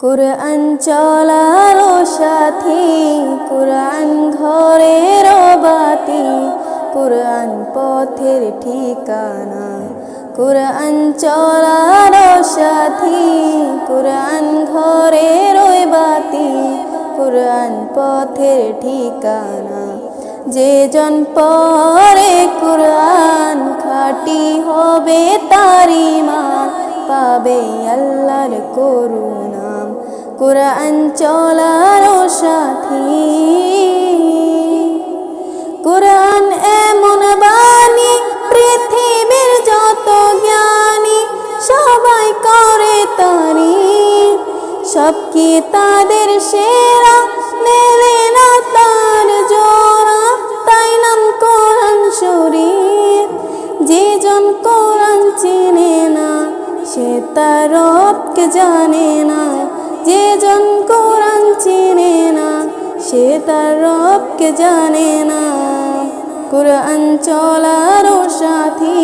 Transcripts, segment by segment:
কুরআন চলার সাথী, কুরআন ঘরের বাতি, কুরআন পথের ঠিকানা, কুরআন চলার সাথী, কুরআন ঘরের বাতি, কুরআন পথের ঠিকানা। যে জন পরে কুরআন খাটি হবে তারি মান পাবে আল্লাহর করুণা। কুরআন চলার সাথী। কুরআন এমন বাণী, পৃথিবীর যত জ্ঞানী, সবাই করে তারি সব কি তাদের সেরা? মেলে না তার জোড়া, তাই নাম কোরআন শরীফ। যে জন কোরআন চিনে না, সে তার জানে না। যে জন কোরআন চিনে না, সে তার রবকে জানে না। কোরআন চলার সাথী,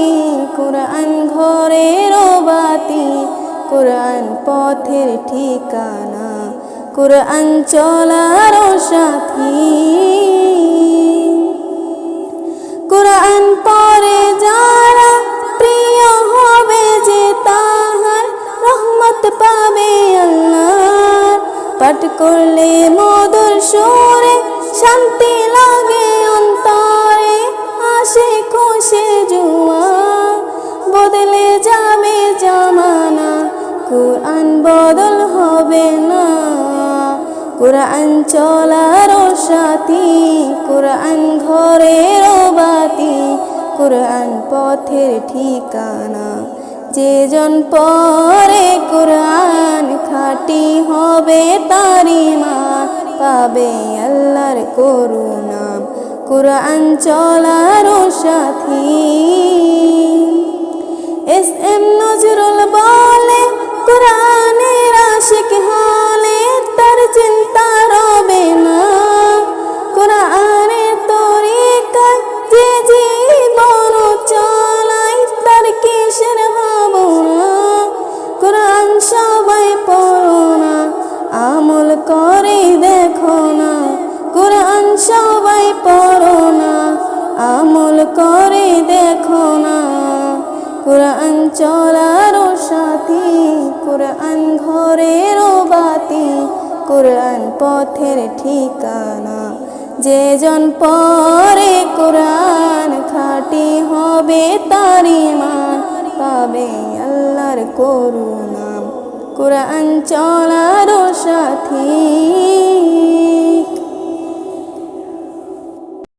কোরআন ঘরের বাতি, কোরআন পথের ঠিকানা, কোরআন চলার সাথী। পাঠ করলে মধুর সুরে শান্তি লাগে অন্তরে আসে খুশি জুয়া। বদলে যাবে জামানা, কোরআন বদল হবে না। কোরআন চলার সাথী, কোরআন ঘরের বাতি, কোরআন পথের ঠিকানা। যে জন পরে কোরআন খাটি হবে তারি মা পাবে আল্লাহর করুণা। কোরআন চলার সাথী করে দেখো না। কোরআন সবাই পড়ো না, আমল করে দেখো না। কোরআন চলার সাথী, কোরআন ঘরের বাতি, কোরআন পথের ঠিকানা। যে জন পরে কোরআন খাটি হবে তারি মান পাবে আল্লাহর করুণা। কোরআন চলা